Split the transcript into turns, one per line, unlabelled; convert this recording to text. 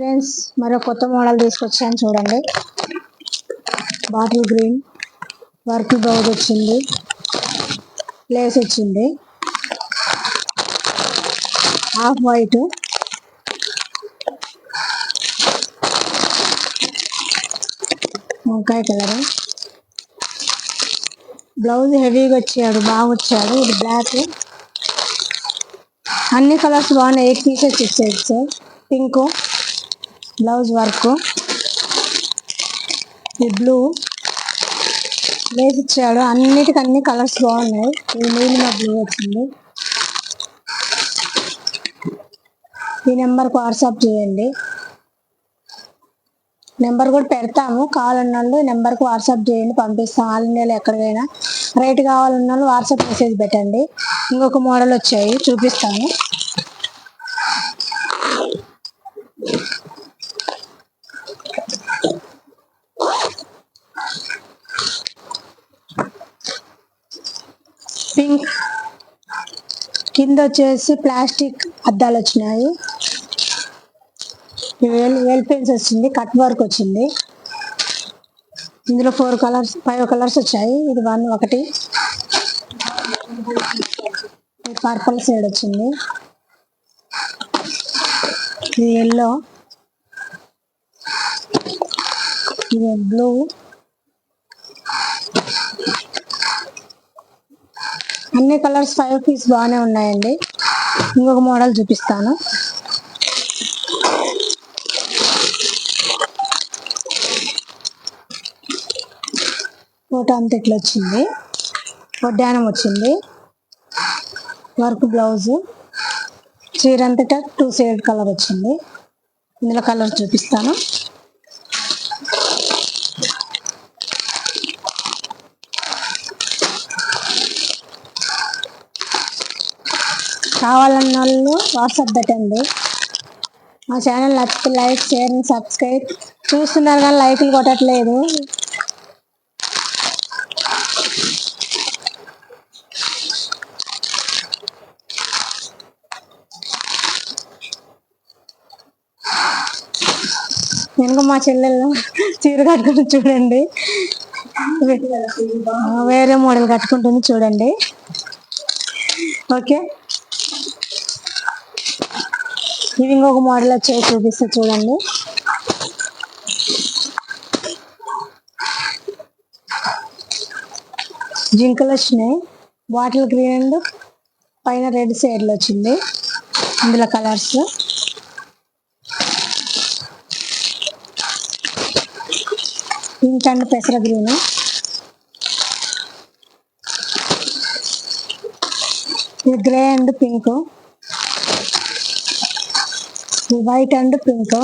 Friends మరో కొత్త model తీసుకొచ్చాను చూడండి. బాటిల్ గ్రీన్ వర్క్ బ్లౌజ్ వచ్చింది లేస్ వచ్చింది. Half white. వంకాయ కలర్. బ్లౌజ్ హెవీగా వచ్చాడు బాగా వచ్చాడు. ఇది బ్లాక్. అన్ని కలర్స్ బాగున్నాయి. ఎయిట్ పీసెస్ ఇచ్చాడు సార్. పింక్. Blouse work. ఈ బ్లూ. లేస్ ఇచ్చాడు అన్నిటికీ అన్ని కలర్స్ బాగున్నాయి. ఇది నీలిమ బ్లూ వచ్చింది. ఈ నెంబర్కి వాట్సాప్ చేయండి. నెంబర్ కూడా పెడతాము. కావాలన్న వాళ్ళు నెంబర్కి వాట్సాప్ చేయండి పంపిస్తాం. ఆల్ ఇండియాలో ఎక్కడికైనా. రేట్ కావాలన్న వాళ్ళు వాట్సాప్ మెసేజ్ పెట్టండి. ఇంకొక మోడల్ వచ్చాయి చూపిస్తాను. కింద వచ్చేసి ప్లాస్టిక్ అద్దాలు వచ్చినాయి. వేల్ వేల్ పెన్స్ వచ్చింది కట్ వర్క్ వచ్చింది. ఇందులో ఫోర్ కలర్స్ ఫైవ్ కలర్స్ వచ్చాయి. ఇది వన్ ఒకటి. పర్పుల్ సైడ్ వచ్చింది. ఇది ఎల్లో. ఇది బ్లూ. అన్ని కలర్స్ ఫైవ్ పీస్ బాగానే ఉన్నాయండి. ఇంకొక మోడల్ చూపిస్తాను. ఫోటో అంత ఇట్లా వచ్చింది. వడ్డానం వచ్చింది. Work blouse. చీర అంతటా టూ షేడ్ కలర్ వచ్చింది. ఇందులో కలర్ చూపిస్తాను. కావాలన్న వాళ్ళు వాట్సాప్ పెట్టండి. మా ఛానల్ నచ్చితే లైక్ షేర్ సబ్స్క్రైబ్. చూస్తున్నారు కానీ లైక్లు కొట్టట్లేదు. వెనుక మా చెల్లెళ్ళు చీర కట్టుకుని చూడండి. వేరే మోడల్ కట్టుకుంటుంది చూడండి. ఓకే? ఇది ఇంకొక మోడల్ వచ్చి చూపిస్తా చూడండి. జింకలు వచ్చినాయి. బాటిల్ గ్రీన్ అండ్ పైన రెడ్ షేడ్లో వచ్చింది. ఇందులో కలర్స్ పింక్ అండ్ పెసర గ్రీన్ ఇది grey and pink white and pink